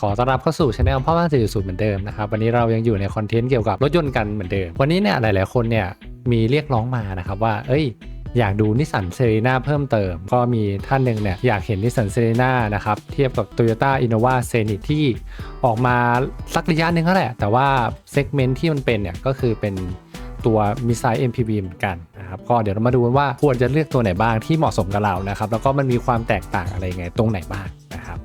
ขอต้อนรับเข้าสู่ช anel พ่อบ้าน4.0เหมือนเดิมนะครับวันนี้เรายังอยู่ในคอนเทนต์เกี่ยวกับรถยนต์กันเหมือนเดิม วันนี้เนี่ยหลาย ๆ คนเนี่ยมีเรียกร้องมานะครับว่า เอ้ย อยากดูนิสสันเซรีนาเพิ่มเติม ก็มีท่านหนึ่งเนี่ยอยากเห็นนิสสันเซรีนานะครับเทียบกับ Toyota Innova s e n i t ที่ออกมาสักระยะหนึ่งแล้วแหละ แต่ว่าเซกเมนต์ที่มันเป็นเนี่ยก็คือเป็นตัวมิไซ MPV เหมือนกันนะครับก็เดี๋ยวเรามาดูกันว่าควรจะเลือกตัวไหนบ้างที่เหมาะสมกับเรานะครับแล้วก็มันมีความแตกต่างอะไรยังไงตรงไหนบ้างนะครับ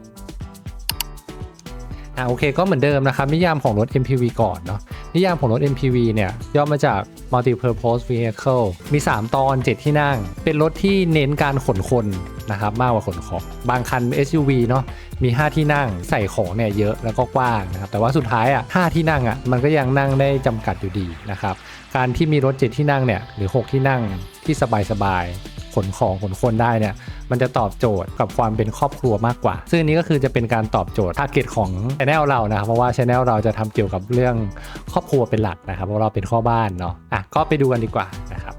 อ่าโอเคก็เหมือนเดิมนะครับ นิยามของรถ MPV ก่อนเนาะนิยามของรถ MPV เนี่ยย่อมาจาก Multi-Purpose Vehicle มี 3 ตอน 7 ที่นั่ง เป็นรถที่เน้นการขนคนนะครับมากกว่าขนของบางคัน SUV เนาะมี 5 ที่นั่งใส่ของเนี่ยเยอะแล้วก็กว้างนะครับแต่ว่าสุดท้ายอะ5ที่นั่งอะมันก็ยังนั่งได้จำกัดอยู่ดีนะครับการที่มีรถ 7 ที่นั่งเนี่ยหรือ 6 ที่นั่งที่สบายๆ ขนของขนคนได้เนี่ยมันจะตอบโจทย์กับความเป็นครอบครัวมากกว่า ซึ่งนี้ก็คือจะเป็นการตอบโจทย์ทาร์เก็ตของช anel เรานะครับเพราะว่าช anel เราจะทำเกี่ยวกับเรื่องครอบครัวเป็นหลักนะครับเพราะเราเป็นข้อบ้านเนาะอะก็ไปดูกันดีกว่านะครับ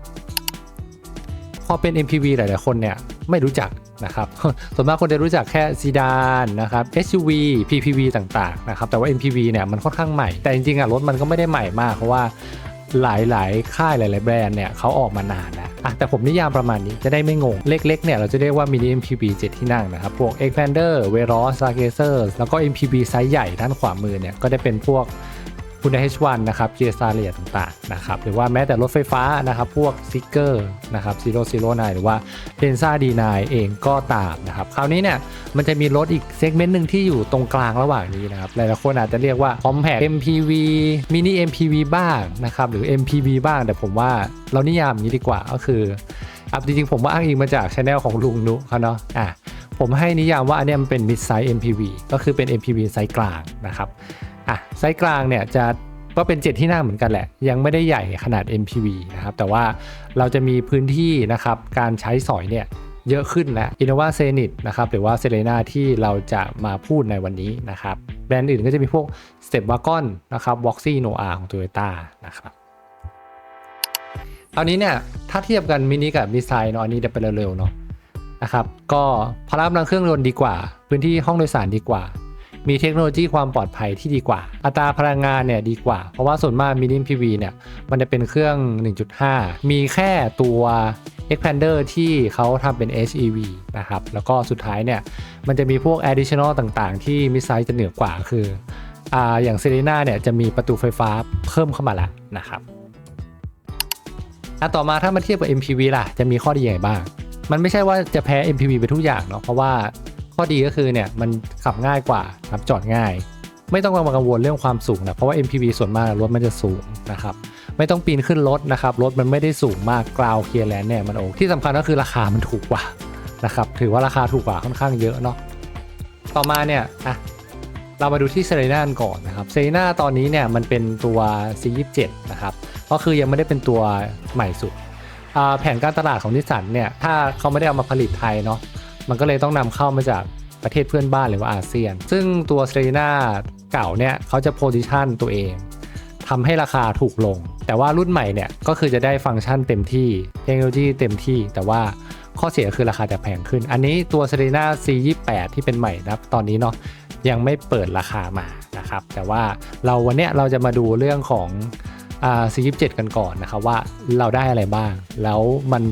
พอเป็น MPV หลาย ๆ คนเนี่ยไม่รู้จักนะครับ ส่วนมากคนจะรู้จักแค่ซีดานนะครับ SUV PPV ต่าง ๆ นะครับ แต่ว่า MPV เนี่ยมันค่อนข้างใหม่ แต่จริง ๆ อะรถมันก็ไม่ได้ใหม่มาก เพราะว่าหลาย ๆ ค่ายหลาย ๆ แบรนด์เนี่ยเขาออกมานานแล้ว อะแต่ผมนิยามประมาณนี้จะได้ไม่งง เล็กๆเนี่ยเราจะเรียกว่า mini MPV 7 ที่นั่งนะครับ พวก Xpander Veloz Stargazer แล้วก็ MPV ไซส์ใหญ่ด้านขวามือเนี่ยก็ได้เป็นพวก คุณ H1 นะครับเกียร์ซาเลียต่างๆนะครับหรือว่าแม้แต่รถไฟฟ้านะครับพวกซิกเกอร์นะครับซีโร่ซีโร่นหรือว่าเ e นซ่าดีนเองก็ตามนะครับคราวนี้เนี่ยมันจะมีรถอีกเซกเมนต์หนึ่งที่อยู่ตรงกลางระหว่างนี้นะครับหลายๆคนอาจจะเรียกว่า Compact MPV Mini MPV บ้างนะครับหรือ MPV บ้าง แต่ผมว่าเรานิยามอย่างนี้ดีกว่าก็คืออะจริงๆผมว่าอ้างอิงมาจากช anel ของลุงนุเขาเนาะอะผมให้นิยามว่าอันนี้มันเป็น mid size MPV ก็คือเป็น MPV ไซส์กลางนะครับ อะไซส์กลางเนี่ยจะก็เป็น 7 ที่นั่งเหมือนกันแหละ ยังไม่ได้ใหญ่ขนาด MPV นะครับแต่ว่าเราจะมีพื้นที่นะครับการใช้สอยเนี่ยเยอะขึ้นแล้ว Innova s e n i t นะครับหรือว่า Serena ที่เราจะมาพูดในวันนี้นะครับแบรนด์อื่นก็จะมีพวก Step Wagon นะครับ Voxy n o a ของ Toyota นะครับครานี้เนี่ยถ้าเทียบกันมินิกับมิไซเนาะอันนี้เดี๋ยวไปเร็วๆเนาะนะครับก็พละกำลังเครื่องยนต์ดีกว่า พื้นที่ห้องโดยสารดีกว่า มีเทคโนโลยีความปลอดภัยที่ดีกว่า อัตราพลังงานเนี่ยดีกว่า เพราะว่าส่วนมากมินิมพีวีเนี่ยมันจะเป็นเครื่อง 1.5 มีแค่ตัว Expander ที่เขาทำเป็น HEV นะครับ แล้วก็สุดท้ายเนี่ย มันจะมีพวก additional ต่างๆ ที่มิสไซจะเหนือกว่าคือออย่างเซรีนาเนี่ยจะมีประตูไฟฟ้าเพิ่มเข้ามาแล้วนะครับต่อมาถ้ามาเทียบกับ MPV ล่ะ จะมีข้อดีอย่างไรบ้าง มันไม่ใช่ว่าจะแพ้ MPV ไปทุกอย่างเนาะ เพราะว่า ข้อดีก็คือเนี่ยมันขับง่ายกว่าครับจอดง่าย ไม่ต้องมากังวลเรื่องความสูงนะเพราะว่า MPV ส่วนมากรถมันจะสูงนะครับไม่ต้องปีนขึ้นรถนะครับรถมันไม่ได้สูงมากกราวเคลียร์แลนด์เนี่ยมันโอที่สำคัญก็คือราคามันถูกกว่านะครับถือว่าราคาถูกกว่าค่อนข้างเยอะเนาะต่อมาเนี่ยอะเรามาดูที่เซเรน่าก่อนนะครับเซเรน่าตอนนี้เนี่ยมันเป็นตัว C27 นะครับก็คือยังไม่ได้เป็นตัวใหม่สุดแผนการตลาดของนิสสันเนี่ยถ้าเขาไม่ได้เอามาผลิตไทยเนาะ มันก็เลยต้องนำเข้ามาจากประเทศเพื่อนบ้านหรือว่าอาเซียน ซึ่งตัวเซรีนาเก่าเนี่ยเขาจะโพซิชันตัวเองทำให้ราคาถูกลง แต่ว่ารุ่นใหม่เนี่ยก็คือจะได้ฟังก์ชันเต็มที่เทคโนโลยีเต็มที่ แต่ว่าข้อเสียคือราคาจะแพงขึ้น อันนี้ตัว s e r e n a C28 ที่เป็นใหม่นะตอนนี้เนาะยังไม่เปิดราคามานะครับ แต่ว่าเราวันเนี้ยเราจะมาดูเรื่องของอ่า C27 กันก่อนนะครับว่าเราได้อะไรบ้าง แล้วมัน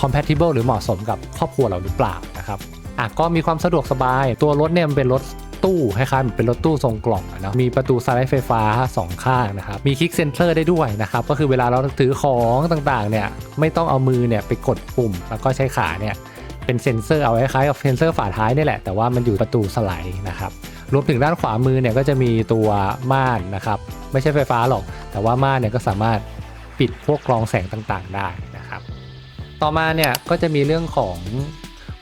compatible หรือเหมาะสมกับครอบครัวเราหรือเปล่านะครับอะก็มีความสะดวกสบาย ตัวรถเนี่ยมันเป็นรถตู้คล้ายๆเหมือนเป็นรถตู้ทรงกล่องนะมีประตูสไลด์ไฟฟ้า 2 ข้างนะครับ มีคลิกเซนเตอร์ได้ด้วยนะครับ ก็คือเวลาเราถือของต่างๆ เนี่ย ไม่ต้องเอามือเนี่ยไปกดปุ่ม แล้วก็ใช้ขาเนี่ยเป็นเซนเซอร์เอาคล้ายๆกับเซนเซอร์ฝาท้ายนี่แหละ แต่ว่ามันอยู่ประตูสไลด์นะครับ รวมถึงด้านขวามือเนี่ยก็จะมีตัวม่านนะครับ ไม่ใช่ไฟฟ้าหรอก แต่ว่าม่านเนี่ยก็สามารถปิดพวกกรองแสงต่างๆ ได้ ต่อมาเนี่ยก็จะมีเรื่องของ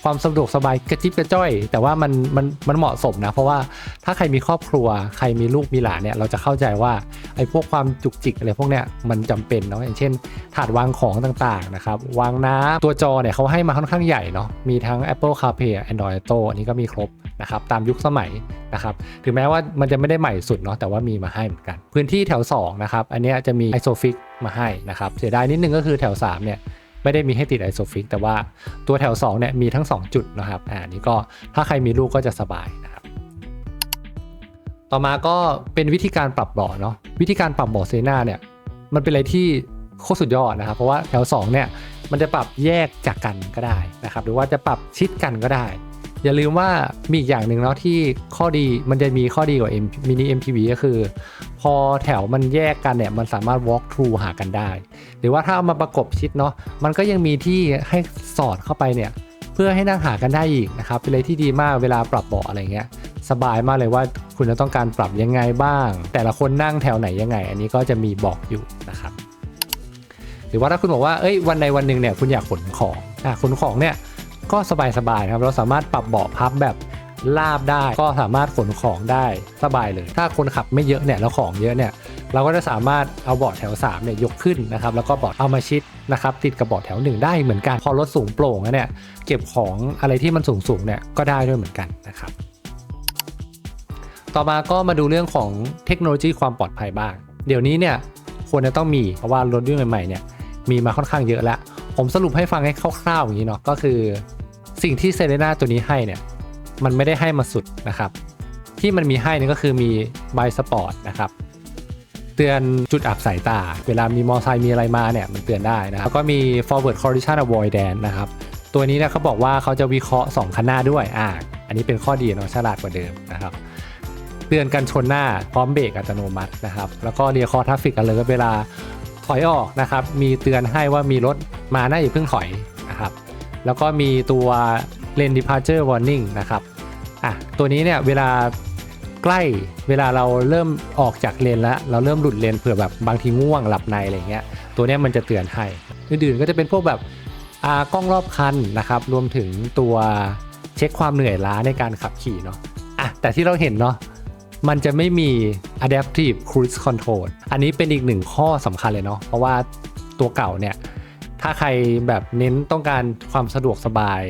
ความสะดวกสบายกระจิบกระจ้อย แต่ว่ามันมันมันเหมาะสมนะ เพราะว่าถ้าใครมีครอบครัว ใครมีลูกมีหลานเนี่ยเราจะเข้าใจว่าไอ้พวกความจุกจิกอะไรพวกเนี้ยมันจำเป็นเนาะอย่างเช่น ถาดวางของต่างๆนะครับวางน้ำตัวจอเนี่ยเขาให้มาค่อนข้างใหญ่เนาะมีทั้ง Apple CarPlay Android Auto อันนี้ก็มีครบนะครับตามยุคสมัยนะครับถึงแม้ว่ามันจะไม่ได้ใหม่สุดเนาะแต่ว่ามีมาให้เหมือนกัน พื้นที่แถว2นะครับอันนี้จะมี Isofix มาให้นะครับเสียดายนิดนึงก็คือแถว3เนี่ย ไม่ได้มีให้ติดไอโซฟิกแต่ว่าตัวแถว2เนี่ยมีทั้ง 2 จุดนะครับอ่านี่ก็ถ้าใครมีลูกก็จะสบายนะครับต่อมาก็เป็นวิธีการปรับเบาะเนาะวิธีการปรับเบาะเซน่าเนี่ยมันเป็นอะไรที่โคตรสุดยอดนะครับ เพราะว่าแถว2เนี่ยมันจะปรับแยกจากกันก็ได้นะครับ หรือว่าจะปรับชิดกันก็ได้ อย่าลืมว่ามีอีกอย่างหนึ่งเนาะที่ข้อดีมันจะมีข้อดีกว่า M mini MPV ก็คือ พอแถวมันแยกกันเนี่ยมันสามารถ walk through หากันได้ หรือว่าถ้าเอามาประกบชิดเนาะมันก็ยังมีที่ให้สอดเข้าไปเนี่ยเพื่อให้นั่งหากันได้อีกนะครับเป็นอะไรที่ดีมากเวลาปรับเบาะอะไรเงี้ยสบายมากเลยว่าคุณจะต้องการปรับยังไงบ้าง แต่ละคนนั่งแถวไหนยังไง อันนี้ก็จะมีบอกอยู่นะครับหรือว่าถ้าคุณบอกว่าเอ้ยวันใดวันหนึ่งเนี่ยคุณอยากขนของอะขนของเนี่ย ก็สบายๆครับ เราสามารถปรับเบาะพับแบบลาบได้ก็สามารถขนของได้สบายเลย ถ้าคนขับไม่เยอะเนี่ยแล้วของเยอะเนี่ยเราก็จะสามารถเอาเบาะแถว3เนี่ยยกขึ้นนะครับแล้วก็เบาะเอามาชิดนะครับติดกับเบาะแถวหนึ่งได้เหมือนกัน พอรถสูงโปร่งเนี่ยเก็บของอะไรที่มันสูงๆเนี่ยก็ได้ด้วยเหมือนกันนะครับต่อมาก็มาดูเรื่องของเทคโนโลยีความปลอดภัยบ้าง เดี๋ยวนี้เนี่ยควรจะต้องมีเพราะว่ารถรุ่นใหม่ๆเนี่ยมีมาค่อนข้างเยอะแล้ว ผมสรุปให้ฟังให้คร่าวๆอย่างนี้เนาะก็คือ สิ่งที่เซเลน่าตัวนี้ให้เนี่ยมันไม่ได้ให้มาสุดนะครับ ที่มันมีให้เนี่ยก็คือมีไบสปอร์ตนะครับเตือนจุดอับสายตา เวลามีมอเตอร์ไซค์มีอะไรมาเนี่ยมันเตือนได้นะครับแล้วก็มี forward collision avoidance นะครับตัวนี้นี่ยเขาบอกว่าเขาจะวิเคราะห์ 2 คันหน้าด้วยอ่าอันนี้เป็นข้อดีเนาะฉลาดกว่าเดิมนะครับเตือนกันชนหน้าพร้อมเบรกอัตโนมัตินะครับแล้วก็เรียคอร์ทัฟฟิกกันเลยเวลาถอยออกนะครับมีเตือนให้ว่ามีรถมาหน้าอย่าเพิ่งถอย แล้วก็มีตัว lane departure warning นะครับอะตัวนี้เนี่ยเวลาใกล้เวลาเราเริ่มออกจากเลนแล้ว เราเริ่มหลุดเลนเผื่อแบบบางทีง่วงหลับในอะไรเงี้ยตัวนี้มันจะเตือนให้อื่นๆก็จะเป็นพวกแบบอ่ากล้องรอบคันนะครับรวมถึงตัวเช็คความเหนื่อยล้าในการขับขี่เนาะอะแต่ที่เราเห็นเนาะมันจะไม่มี adaptive cruise control อันนี้เป็นอีกหนึ่งข้อสำคัญเลยเนาะเพราะว่าตัวเก่าเนี่ยาใครแบบเน้นต้องการความสะดวกสบาย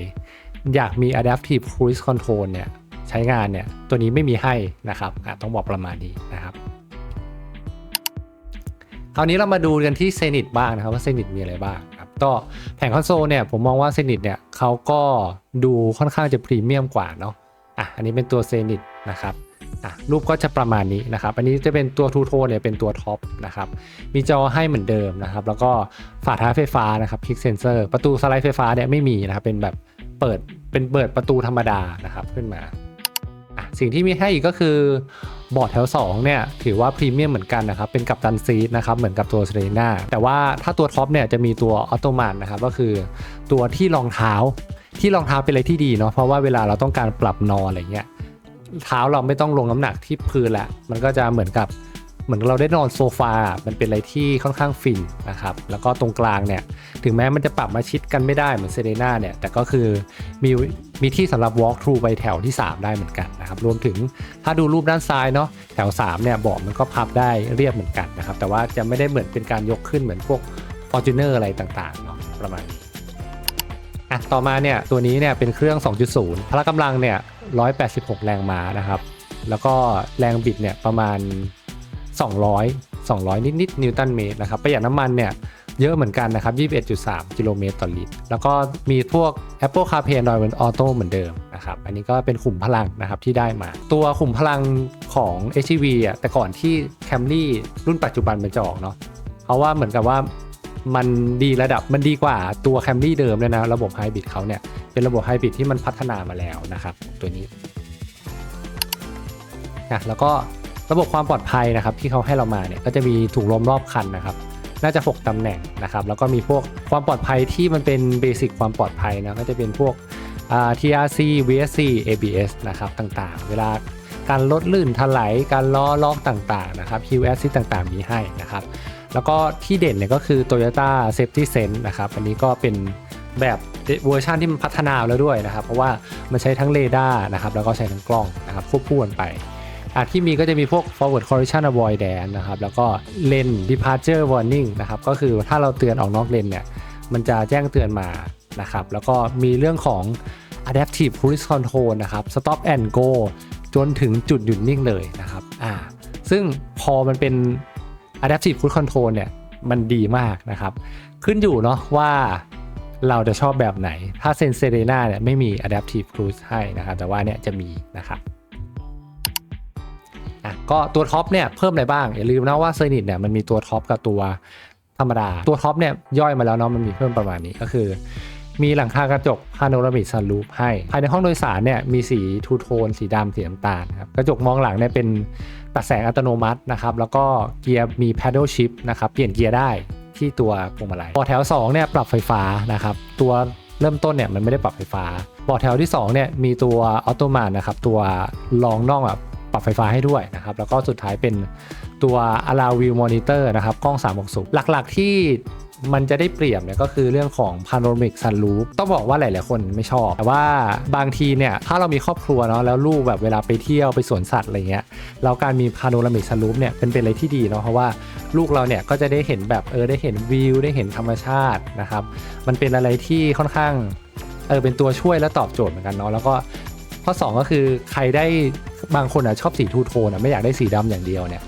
อยากมี adaptive cruise control เนี่ยใช้งานเนี่ยตัวนี้ไม่มีให้นะครับต้องบอกประมาณนี้นะครับ คราวนี้เรามาดูกันที่ Zenit บ้างนะครับว่า Zenit มีอะไรบ้างครับก็แผงคอนโซลเนี่ยผมมองว่า Zenit เนี่ยเขาก็ดูค่อนข้างจะพรีเมียมกว่าเนาะอะอันนี้เป็นตัว Zenit นะครับ รูปก็จะประมาณนี้นะครับ อันนี้จะเป็นตัวทูโทนเนี่ยเป็นตัวท็อปนะครับ มีจอให้เหมือนเดิมนะครับ แล้วก็ฝาท้ายไฟฟ้านะครับคลิกเซนเซอร์ ประตูสไลด์ไฟฟ้าเนี่ยไม่มีนะครับ เป็นแบบเปิด เป็นเปิดประตูธรรมดานะครับขึ้นมา สิ่งที่มีให้อีกก็คือบอร์ดแถว2เนี่ยถือว่าพรีเมียมเหมือนกันนะครับ เป็นกับตันซีทนะครับ เหมือนกับตัวเซเรน่าแต่ว่าถ้าตัวท็อปเนี่ยจะมีตัวออโตมานนะครับ ก็คือตัวที่รองเท้า ที่รองเท้าเป็นอะไรที่ดีเนาะ เพราะว่าเวลาเราต้องการปรับนอนอะไรเงี้ย เท้าเราไม่ต้องลงน้ำหนักที่พื้นแหละมันก็จะเหมือนกับเหมือนเราได้นอนโซฟา มันเป็นอะไรที่ค่อนข้างฟินนะครับ แล้วก็ตรงกลางเนี่ย ถึงแม้มันจะปรับมาชิดกันไม่ได้เหมือนเซเรนาเนี่ย แต่ก็คือมีมีที่สำหรับ walk through ไปแถวที่ 3 ได้เหมือนกันนะครับ รวมถึงถ้าดูรูปด้านซ้ายเนาะ แถว 3 เนี่ยเบาะมันก็พับได้เรียบเหมือนกันนะครับ แต่ว่าจะไม่ได้เหมือนเป็นการยกขึ้นเหมือนพวก Fortuner อะไรต่างๆเนาะประมาณนี้ อะต่อมาเนี่ยตัวนี้เนี่ยเป็นเครื่อง 2.0 พละกำลังเนี่ย 186 แรงม้านะครับ แล้วก็แรงบิดเนี่ยประมาณ 200 200 นิดๆนิวตันเมตรนะครับประหยัดน้ำมันเนี่ยเยอะเหมือนกันนะครับ 21.3 กิโลเมตรต่อลิตร แล้วก็มีพวก Apple CarPlay Android Auto เหมือนเดิมนะครับ อันนี้ก็เป็นขุมพลังนะครับที่ได้มา ตัวขุมพลังของ HEV อะแต่ก่อนที่ Camry รุ่นปัจจุบันมันจะออกเนาะเพราะว่าเหมือนกับว่า มันดีระดับมันดีกว่าตัว Camry เดิมเลยนะระบบไฮบริดเขาเนี่ยเป็นระบบไฮบริดที่มันพัฒนามาแล้วนะครับ ตัวนี้นะแล้วก็ระบบความปลอดภัยนะครับที่เขาให้เรามาเนี่ยก็จะมีถุงลมรอบคันนะครับ น่าจะ 6ตำแหน่งนะครับ แล้วก็มีพวกความปลอดภัยที่มันเป็นเบสิกความปลอดภัยนะก็จะเป็นพวกอ่า TRC VSC ABS นะครับต่างๆ เวลาการลดลื่นถลายการล้อล็อกต่างๆนะครับ Hill Assist ต่างๆ มีให้นะครับ แล้วก็ที่เด่นเนี่ยก็คือ Toyota Safety Sense นะครับ อันนี้ก็เป็นแบบเวอร์ชันที่มันพัฒนาแล้วด้วยนะครับ เพราะว่ามันใช้ทั้งเรดาร์นะครับแล้วก็ใช้ทั้งกล้องนะครับควบคู่กันไปอะที่มีก็จะมีพวก forward collision avoidance นะครับ แล้วก็ lane departure warning นะครับ ก็คือถ้าเราเตือนออกนอกเลนเนี่ย มันจะแจ้งเตือนมานะครับ แล้วก็มีเรื่องของ adaptive cruise control นะครับ stop and go จนถึงจุดหยุดนิ่งเลยนะครับ อ่า ซึ่งพอมันเป็น adaptive cruise control เนี่ยมันดีมากนะครับ ขึ้นอยู่เนาะว่าเราจะชอบแบบไหน ถ้าเซนเซเรนาเนี่ยไม่มี adaptive cruise ให้นะครับ แต่ว่าเนี่ยจะมีนะครับอะก็ตัวท็อปเนี่ยเพิ่มอะไรบ้าง อย่าลืมนะว่าเซนิตเนี่ยมันมีตัวท็อปกับตัวธรรมดา ตัวท็อปเนี่ยย่อยมาแล้วเนาะมันมีเพิ่มประมาณนี้ก็คือ มีหลังคากระจกพาโนรามิกซันรูฟให้ ภายในห้องโดยสารเนี่ยมีสีทูโทน สีดำสีน้ำตาลครับกระจกมองหลังเนี่ยเป็น ตัดแสงอัตโนมัตินะครับ แล้วก็เกียร์มี paddle shift นะครับ เปลี่ยนเกียร์ได้ที่ตัวพวงมาลัยบาะแถว2เนี่ยปรับไฟฟ้านะครับ ตัวเริ่มต้นเนี่ยมันไม่ได้ปรับไฟฟ้าบาะแถวที่2เนี่ยมีตัวออโตมานนะครับ ตัวรองน่องอะปรับไฟฟ้าให้ด้วยนะครับ แล้วก็สุดท้ายเป็นตัว Allow View Monitor นะครับ กล้อง 360 หลักๆที่ มันจะได้เปรียบเนี่ยก็คือเรื่องของ Panoramic Sunroof ต้องบอกว่าหลาย ๆ คนไม่ชอบ แต่ว่าบางทีเนี่ยถ้าเรามีครอบครัวเนาะแล้วลูกแบบเวลาไปเที่ยวไปสวนสัตว์อะไรเงี้ยแล้วการมี Panoramic Sunroof เนี่ยเป็นเป็นอะไรที่ดีเนาะเพราะว่าลูกเราเนี่ยก็จะได้เห็นแบบเออได้เห็นวิวได้เห็นธรรมชาตินะครับมันเป็นอะไรที่ค่อนข้างเออเป็นตัวช่วยและตอบโจทย์เหมือนกันเนาะแล้วก็ข้อ 2 ก็คือใครได้บางคนอะชอบสีทูโทนอะไม่อยากได้สีดำอย่างเดียวเนี่ย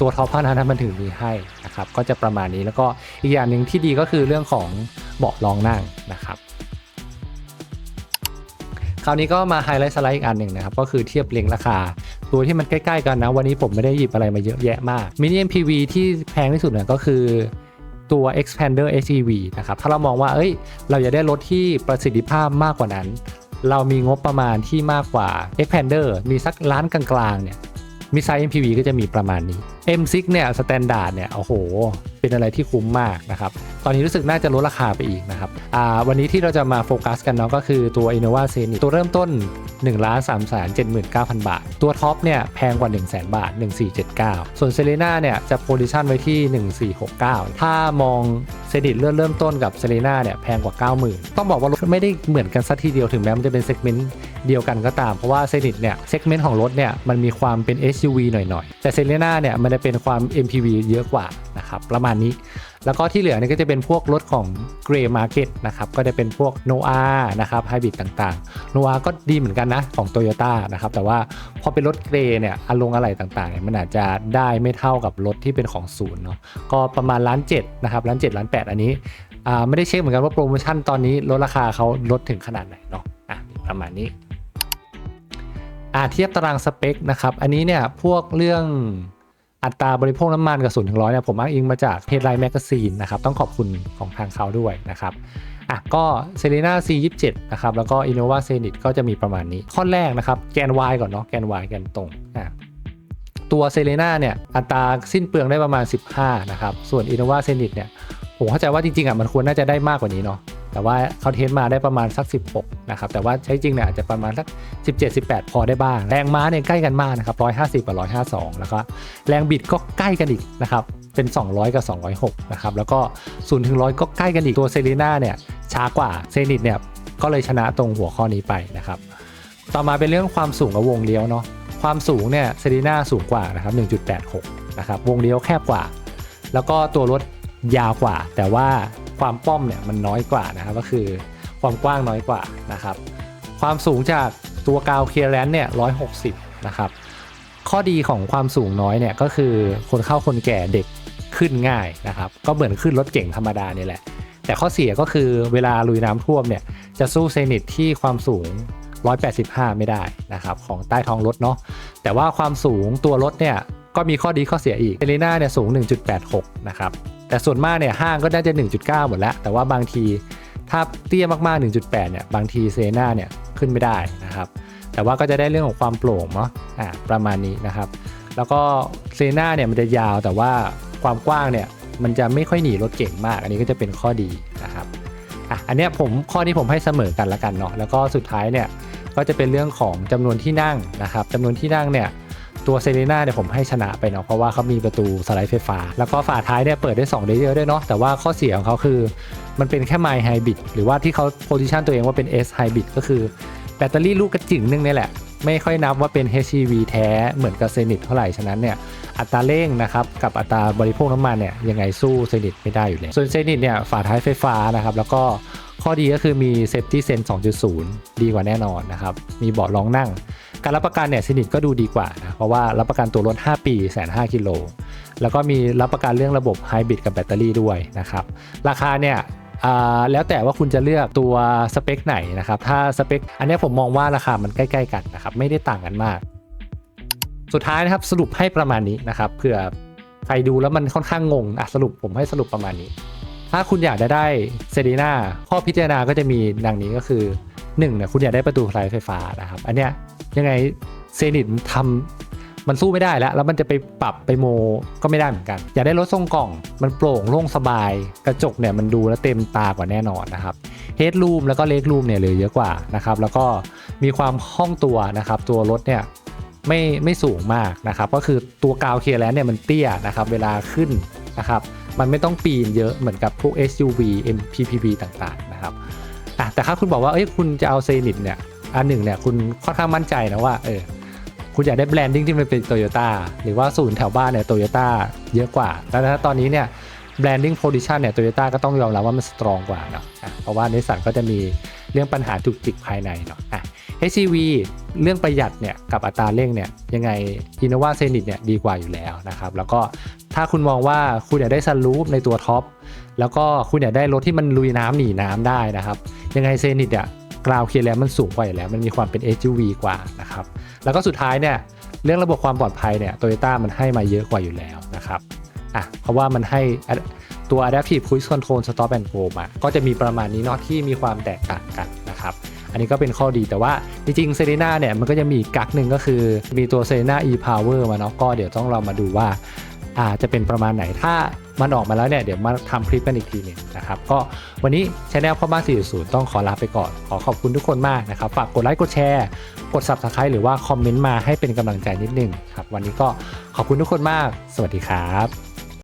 ตัวท็อปเท่านั้นมันถึงมีให้นะครับก็จะประมาณนี้แล้วก็อีกอย่างหนึ่งที่ดีก็คือเรื่องของเบาะรองนั่งนะครับคราวนี้ก็มาไฮไลท์สไลด์อีกอันหนึ่งนะครับ ก็คือเทียบเรียงราคา ตัวที่มันใกล้ๆกันนะ วันนี้ผมไม่ได้หยิบอะไรมาเยอะแยะมากมินิ MPV ที่แพงที่สุดเนี่ยก็คือตัว Expander HEV นะครับ ถ้าเรามองว่าเอ้ย เราอยากได้รถที่ประสิทธิภาพมากกว่านั้น เรามีงบประมาณที่มากกว่า Expander มีสักล้านกลางๆเนี่ยมิไซ MPV ก็จะมีประมาณนี้ M6 เนี่ยสแตนดาร์ดเนี่ยโอ้โห เป็นอะไรที่คุ้มมากนะครับ ตอนนี้รู้สึกน่าจะลดราคาไปอีกนะครับวันนี้ที่เราจะมาโฟกัสกันเนาะก็คือตัว Innova s e n i ตัวเริ่มต้น1 3 7 9 0 0 0บาท ตัวท็อปเนี่ยแพงกว่า 1 0 0 0 0 0บาท 1479 ส่วนเซเลน่าเนี่ยจะโพซิชันไว้ที่ 1469 ถ้ามองเซนิตเริ่มเริ่มต้นกับเซเลน่าเนี่ยแพงกว่า 90,000 ต้องบอกว่ารถไม่ได้เหมือนกันสักทีเดียวถึงแม้มันจะเป็นเซกเมนต์เดียวกันก็ตามเพราะว่าเซนิตเนี่ยเซกเมนต์ของรถเนี่ยมันมีความเป็น SUV หน่อยๆแต่เซเลน่าเนี่ยมันจะเป็นความ MPV เยอะกว่านะครับประมาณนี้ แล้วก็ที่เหลือนี่ก็จะเป็นพวกรถของ Grey Market นะครับก็จะเป็นพวก n o a นะครับไฮบริดต่างๆ n o a ก็ดีเหมือนกันนะของ Toyota นะครับแต่ว่าพอเป็นรถเกรย์เนี่ยอารมณ์อะไรต่างๆเนี่ยมันอาจจะได้ไม่เท่ากับรถที่เป็นของศูนย์เนาะก็ประมาณล้านเจ็ดนะครับล้านเจ็ดล้านแปดอันนี้ไม่ได้เช็คเหมือนกันว่าโปรโมชั่นตอนนี้ลดราคาเขาลดถึงขนาดไหนเนาะะประมาณนี้อาเทียบตารางสเปคนะครับ อันนี้เนี่ยพวกเรื่อง อัตราบริโภคน้ำมันกับศูนย์ถึงร้อยเนี่ยผมอ้างอิงมาจาก Headline Magazine นะครับ ต้องขอบคุณของทางเขาด้วยนะครับอะก็ s e l e n a C27 นะครับ แล้วก็ Innova s e n i t ก็จะมีประมาณนี้ ข้อแรกนะครับ แกน Y ก่อนเนาะแกน Y แกนตรงอะตัว s e l e n a เนี่ยอัตราสิ้นเปลืองได้ประมาณ 15 นะครับ ส่วน Innova s e n i t เนี่ยผมเข้าใจว่าจริงๆอะมันควรน่าจะได้มากกว่านี้เนาะ แต่ว่าเขาเทสมาได้ประมาณสัก 16 นะครับ แต่ว่าใช้จริงเนี่ยอาจจะประมาณสัก 17 18 พอได้บ้าง แรงม้าเนี่ยใกล้กันมากนะครับ150กับ152 แล้วก็แรงบิดก็ใกล้กันอีกนะครับ เป็น 200 กับ 206 นะครับ แล้วก็0ถึง100 ก็ใกล้กันอีก ตัวเซรีน่าเนี่ยช้ากว่า เซนิตเนี่ยก็เลยชนะตรงหัวข้อนี้ไปนะครับ ต่อมาเป็นเรื่องความสูงกับวงเลี้ยวเนาะ ความสูงเนี่ยเซรีน่าสูงกว่านะครับ 1.86 นะครับ วงเลี้ยวแคบกว่า แล้วก็ตัวรถยาวกว่า แต่ว่า ความป้อมเนี่ยมันน้อยกว่านะครับก็คือความกว้างน้อยกว่านะครับ ความสูงจากตัวกาวเคลียร์แลนด์เนี่ย160นะครับ ข้อดีของความสูงน้อยเนี่ยก็คือคนเข้าคนแก่เด็กขึ้นง่ายนะครับ ก็เหมือนขึ้นรถเก่งธรรมดาเนี่ยแหละ แต่ข้อเสียก็คือเวลาลุยน้ำท่วมเนี่ยจะสู้เซนิตที่ความสูง 185 ไม่ได้นะครับของใต้ท้องรถเนาะแต่ว่าความสูงตัวรถเนี่ยก็มีข้อดีข้อเสียอีกเซรีน่าเนี่ยสูง 1.86 นะครับ แต่ส่วนมากเนี่ยห้างก็น่าจะ 1.9 หมดแล้ว แต่ว่าบางทีถ้าเตี้ยมากๆ 1.8 เนี่ย บางทีเซน่าเนี่ยขึ้นไม่ได้นะครับ แต่ว่าก็จะได้เรื่องของความโปร่งเนาะอ่าประมาณนี้นะครับ แล้วก็เซน่าเนี่ยมันจะยาวแต่ว่าความกว้างเนี่ยมันจะไม่ค่อยหนีรถเก่งมาก อันนี้ก็จะเป็นข้อดีนะครับอะอันเนี้ยผมข้อนี้ผมให้เสมอกันละกันเนาะแล้วก็สุดท้ายเนี่ยก็จะเป็นเรื่องของจำนวนที่นั่งนะครับจำนวนที่นั่งเนี่ย ตัวเซเ e น่าเนี่ยผมให้ชนะไปเนาะเพราะว่าเขามีประตูสไลด์ไฟฟ้า แล้วก็ฝาท้ายเนี่ยเปิดได้2เลเยอร์ด้วยเนาะแต่ว่าข้อเสียของเขาคือมันเป็นแค่ไมล์ไฮบริดหรือว่าที่เขาโพซิชันตัวเองว่าเป็น S ไฮบริดก็คือแบตเตอรี่ลูกกระจิ๋งนึงนี่แหละ ไม่ค่อยนับว่าเป็น HEV แท้เหมือนกับเซนิตเท่าไหร่ฉะนั้นเนี่ยอัตราเร่งนะครับกับอัตราบริโภคน้ำมันเนี่ยยังไงสู้เซนิตไม่ได้อยู่แล้วส่วนเซนิตเนี่ยฝาท้ายไฟฟ้านะครับแล้วก็ข้อดีก็คือมี Safety Sense 2.0 ดีกว่าแน่นอนนะครับ มีเบาะรองนั่ง การรับประกันเนี่ยเซนิตก็ดูดีกว่านะเพราะว่ารับประกันตัวรถ 5 ปีแสนห้ากิโลแล้วก็มีรับประกันเรื่องระบบไฮบริดกับแบตเตอรี่ด้วยนะครับราคาเนี่ยแล้วแต่ว่าคุณจะเลือกตัวสเปคไหนนะครับถ้าสเปคอันนี้ผมมองว่าราคามันใกล้ ๆ กันนะครับไม่ได้ต่างกันมาก สุดท้ายนะครับสรุปให้ประมาณนี้นะครับเผื่อใครดูแล้วมันค่อนข้างงงอะสรุปผมให้สรุปประมาณนี้ ถ้าคุณอยากจะได้เซรีนาข้อพิจารณาก็จะมีดังนี้ก็คือ 1เนี่ยคุณอยากได้ประตูไฟไฟฟ้านะครับ อันเนี้ยยังไงเซนิตทำมันสู้ไม่ได้แล้ว แล้วมันจะไปปรับไปโมก็ไม่ได้เหมือนกัน อยากได้รถทรงกล่อง มันโปร่งโล่งสบาย กระจกเนี่ยมันดูแล้วเต็มตากว่าแน่นอนนะครับเฮดรูมแล้วก็เลกรูมเนี่ยเหลือเยอะกว่านะครับแล้วก็มีความคล่องตัวนะครับ ตัวรถเนี่ยไม่ไม่สูงมากนะครับ ก็คือตัวกาวเคลียร์แลนเนี่ยมันเตี้ยนะครับ เวลาขึ้นนะครับ มันไม่ต้องปีนเยอะเหมือนกับพวก SUV MPPV ต่างๆนะครับ แต่ถ้าคุณบอกว่าเอ้ยคุณจะเอาเซนิตเนี่ยอันหนึ่งเนี่ยคุณค่อนข้างมั่นใจนะว่าเออคุณอยากได้แบรนดิ้งที่มันเป็นโตโยต้าหรือว่าศูนย์แถวบ้านเนี่ยโตโยต้าเยอะกว่าแต่ถ้าตอนนี้เนี่ยแบรนดิ้งโพซิชันเนี่ยโตโยต้าก็ต้องยอมรับว่ามันสตรองกว่าเนาะเพราะว่านิสสันก็จะมีเรื่องปัญหาจุกจิกภายในเนาะอะ HCV เรื่องประหยัดเนี่ยกับอัตราเร่งเนี่ยยังไง Innova z e n i t เนี่ยดีกว่าอยู่แล้วนะครับ แล้วก็ถ้าคุณมองว่าคุณอยากได้ซันรูฟในตัวท็อป แล้วก็คุณอยากได้รถที่มันลุยน้ำหนีน้ำได้นะครับ ยังไง z e n i t เนี่ยกราวเคลียร์แล้วมันสูงกว่าอยู่แล้ว มันมีความเป็น SUV กว่านะครับ แล้วก็สุดท้ายเนี่ยเรื่องระบบความปลอดภัยเนี่ยโตโยต้ามันให้มาเยอะกว่าอยู่แล้วนะครับอะเพราะว่ามันให้ตัว Adaptive Cruise Control Stop and Go มาก็จะมีประมาณนี้เนาะที่มีความแตกต่างกันนะครับ อันนี้ก็เป็นข้อดีแต่ว่าจริงๆเซรีนาเนี่ยมันก็จะมีกักหนึ่งก็คือมีตัวเซรีนา e power มาเนาะก็เดี๋ยวต้องเรามาดูว่า อาจะเป็นประมาณไหนถ้ามันออกมาแล้วเนี่ยเดี๋ยวมาทำคลิปกันอีกทีหนึงนะครับก็วันนี้ช anel พ่อบ้าน4.0 ต้องขอลาไปก่อน ขอขอบคุณทุกคนมากนะครับ ฝากกดไลค์กดแชร์ กด subscribe หรือว่าคอมเมนต์มาให้เป็นกำลังใจนิดนึงครับวันนี้ก็ขอบคุณทุกคนมาก สวัสดีครับ